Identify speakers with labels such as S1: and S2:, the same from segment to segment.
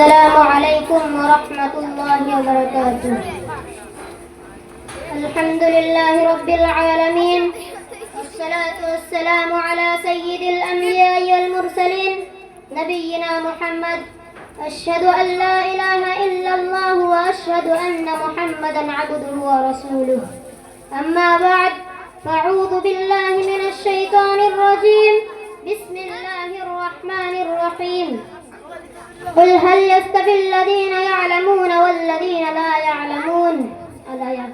S1: السلام عليكم ورحمة الله وبركاته. الحمد لله رب العالمين والصلاة والسلام على سيد الأنبياء والمرسلين نبينا محمد. أشهد أن لا إله إلا الله وأشهد أن محمدا عبده ورسوله. أما بعد فأعوذ بالله من الشيطان الرجيم. بسم الله الرحمن الرحيم. قل هل يستوي الذين يعلمون والذين لا يعلمون الآية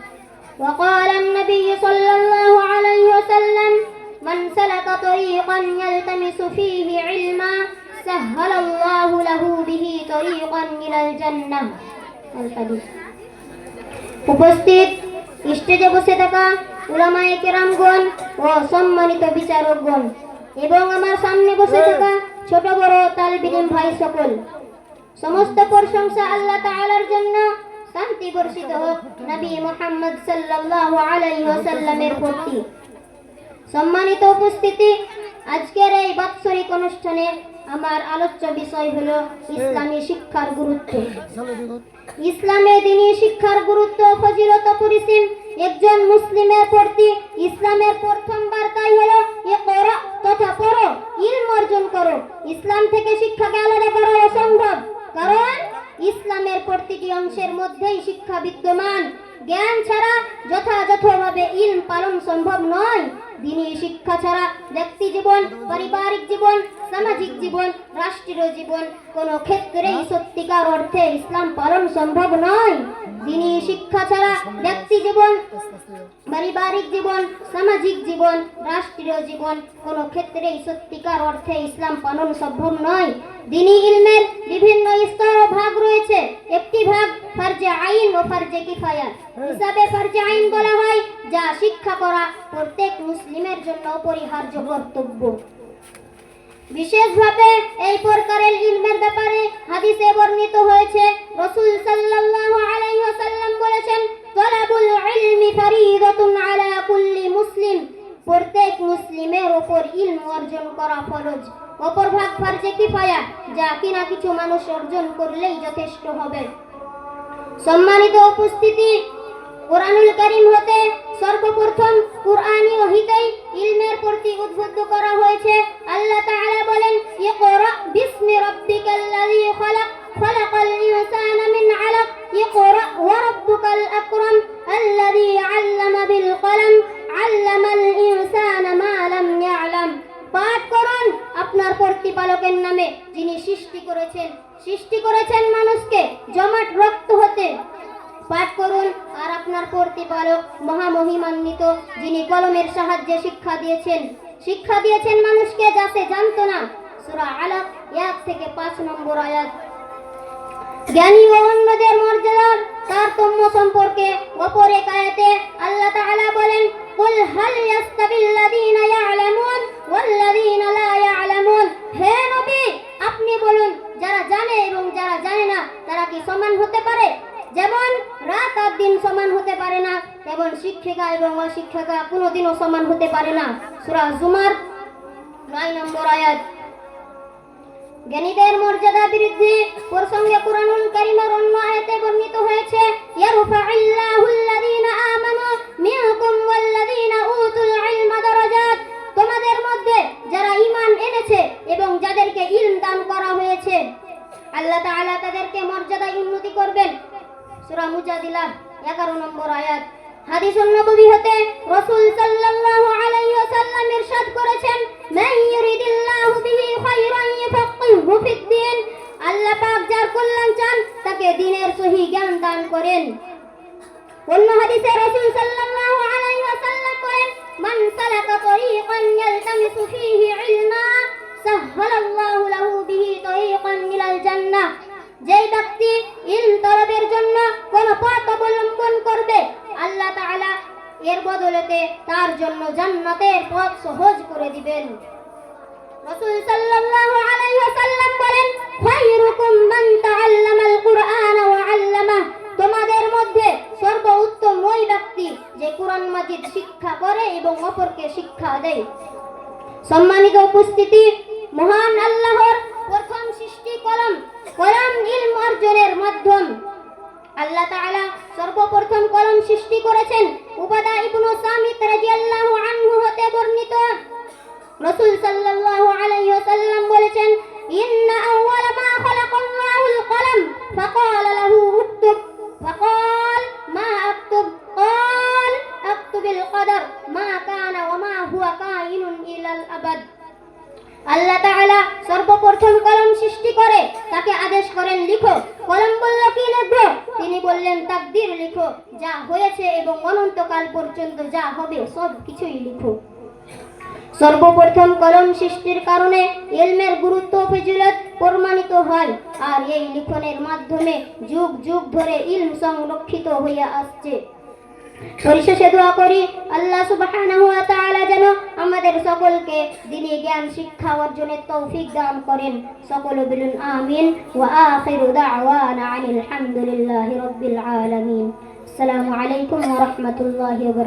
S1: وقال النبي صلى الله عليه وسلم من سلك طريقا يلتمس فيه علما سهل الله له به طريقا إلى الجنة الحديث উপস্থিত স্টেজে বসে থাকা উলামায়ে কেরামগণ ও সম্মানিত বিচারকগণ এবং আমার সামনে বসে থাকা ছোট বড় তালবিলিম ভাই সকল। সমস্ত প্রশংসা আল্লাহ তাআলার জন্য। শান্তি বর্ষিত হোক নবী মুহাম্মদ সাল্লাল্লাহু আলাইহি ওয়াসাল্লামের প্রতি। সম্মানিত উপস্থিতি, আজকের এই বাৎসরিক অনুষ্ঠানে আমার আলোচ্য বিষয় হলো ইসলামী শিক্ষার গুরুত্ব। ইসলামে দিনী শিক্ষার গুরুত্ব ফজিলত পরিসীম। একজন মুসলিমের প্রতি ইসলামের প্রথম বার্তাই হলো এ তথা পড়ো, ইলম অর্জন করো। ইসলাম থেকে শিক্ষাকে আলাদা করা অসম্ভব। কারণ, ইসলামের প্রতিটি অংশের মধ্যেই শিক্ষা বিদ্যমান। জ্ঞান ছাড়া যথাযথভাবে ইলম পালন সম্ভব নয়। দিনই শিক্ষা ছাড়া ব্যক্তি জীবন, পারিবারিক জীবন, সামাজিক জীবন, রাষ্ট্রীয় জীবন কোনো ক্ষেত্রেই সত্যিকার অর্থে ইসলাম পালন সম্ভব নয়। দিনই শিক্ষা ছাড়া ব্যক্তি জীবন পারিবারিক জীবন, সামাজিক জীবন, রাষ্ট্রীয় জীবন, কোনো ক্ষেত্রেই সত্যিকার অর্থে ইসলাম পালন সম্ভব নয়। দিনী ইলমের বিভিন্ন স্তর ও ভাগ রয়েছে। একটি ভাগ ফারজে আইন ও ফারজে কিফায়াত। হিসাবে ফারজে আইন বলা হয়, যা শিক্ষা করা প্রত্যেক মুসলিমের জন্য অপরিহার্য কর্তব্য। বিশেষভাবে এই প্রকারের ইলমের ব্যাপারে হাদিসে বর্ণিত হয়েছে, রাসূল সাল্লাল্লাহু আলাইহি প্রত্যেক মুসলিমের ওপর ইলম অর্জন করা ফরজ। অপর ভাগ ফারজে কিফায়া যা কিনা কিছু মানুষ অর্জন করলেই যথেষ্ট হবে। সম্মানিত উপস্থিতি, কোরআনুল করিম হতে সর্বপ্রথম কোরআনি ওহিতেই ইলমের প্রতি উদ্বুদ্ধ করা হয়েছে। আল্লাহ প্রতিপালকের নামে যিনি সৃষ্টি করেছেন সৃষ্টি করেছেন মানুষকে জমাট রক্ত হতে। পাঠ করুন আর আপনার প্রতিপালক মহামহিমান্বিত যিনি কলমের সাহায্যে শিক্ষা দিয়েছেন। শিক্ষা দিয়েছেন মানুষকে যা সে জানতো না। সূরা আলাক এক থেকে পাঁচ নম্বর আয়াত। জ্ঞানী ও অন্যদের মর্যাদার তারতম্য সম্পর্কে অপর এক আয়াতে আল্লাহ তাআলা বলেন, কুল হাল ইয়াস্তাবিল্লাযীনা ইয়ালামুন ওয়াল্লাযীনা লা ইয়ালামুন হে নবী আপনি বলুন যারা জানে এবং যারা জানে না তারা কি সমান হতে পারে যেমন রাত আর দিন সমান হতে পারে তেমন শিক্ষিকা এবং অশিক্ষিকা কোনোদিনও সমান হতে পারে না। সূরা জুমার নয় নম্বর আয়াত। জ্ঞানীদের মর্যাদা বৃদ্ধি, প্রসঙ্গে কুরআনুল কারীমের অন্য আয়াতে বর্ণিত হয়েছে ইয়ারফা'ুল্লাহুল্লাযীনা আমানু মিনকুম ওয়াল্লাযীনা উতুল ইলমা দারাজাত। তোমাদের মধ্যে যারা ঈমান এনেছে এবং যাদেরকে ইলম দান করা হয়েছে, আল্লাহ তাআলা তাদেরকে মর্যাদা উন্নতি করবেন। সূরা মুজাদিলা 11 নম্বর আয়াত। হাদিসুন নববী হতে রাসূল সাল্লাল্লাহু আলাইহি ওয়াসাল্লাম ইরশাদ করেছেন, মান ইউরিদিল্লাহু বিহি খায়রান ইয়াফাক্কিহু ফিদ্দিন আল্লাহ পাক যার কল্যাণ চান, তাকে দ্বীনের সহি জ্ঞান দান করেন। অন্য হাদিসে রাসূল সাল্লাল্লাহু আলাইহি ওয়াসাল্লাম বলেন, মান সালাকা তরিকান ইয়ালতামিসু ফীহি ইলমা, সাহহালাল্লাহু লাহু বিহি তরিকান ইলাল জান্নাহ। যেই ব্যক্তি ইলম তলবের জন্য কোন পথ অবলম্বন করবে আল্লাহ তাআলা এর বদলেতে তার জন্য জান্নাতের পথ সহজ করে দিবেন। রাসূল সাল্লাল্লাহু আলাইহি ওয়াসাল্লাম বলেন, খায়রুকুম মান তাআল্লামাল কুরআন ওয়া আল্লামাহ। তোমাদের মধ্যে সর্বোত্তম ওই ব্যক্তি যে কোরআন মাজিদ শিক্ষা করে এবং অপরকে শিক্ষা দেয়। সম্মানিত উপস্থিতি, মহান আল্লাহর প্রথম সৃষ্টি কলম কলম ইলম অর্জনের মাধ্যম আল্লাহ তাআলা সর্বপ্রথম কলম সৃষ্টি করেছেন উবাদা ইবনু সামিত রাদিয়াল্লাহু আনহু হতে বর্ণিত রাসূল সাল্লাল্লাহু আলাইহি ওয়াসাল্লাম বলেছেন ইন্না আউওয়ালা মা খালাকাল্লাহুল কলম ফাকালা লাহু উক্তুব فقال ما أكتب قال أكتب القدر ما كان وما هو كائن إلى الأبد আল্লাহ তাআলা সর্বপ্রথম কলম সৃষ্টি করে তাকে আদেশ করেন লিখো। কলম বলল, কি লিখব? তিনি বললেন, তাকদীর লিখো। যা হয়েছে এবং অনন্তকাল পর্যন্ত যা হবে, সব কিছুই লিখো। সর্বপ্রথম কলম সৃষ্টির কারণে ইলমের গুরুত্ব ফজিলত প্রমাণিত হয়, আর এই লিখনের মাধ্যমে যুগ যুগ ধরে ইলম সংরক্ষিত হইয়া আসছে। পরিশেষে দোয়া করি আল্লাহ তাআলা যেন আমাদের সকলকে দিনী জ্ঞান, শিক্ষা অর্জনের তৌফিক দান করেন। সকল বলুন আমিন ওয়া আখিরু দাওয়ানা আনিল হামদুলিল্লাহি রাব্বিল আলামিন। আসসালামু আলাইকুম ওয়া রাহমাতুল্লাহি ওয়া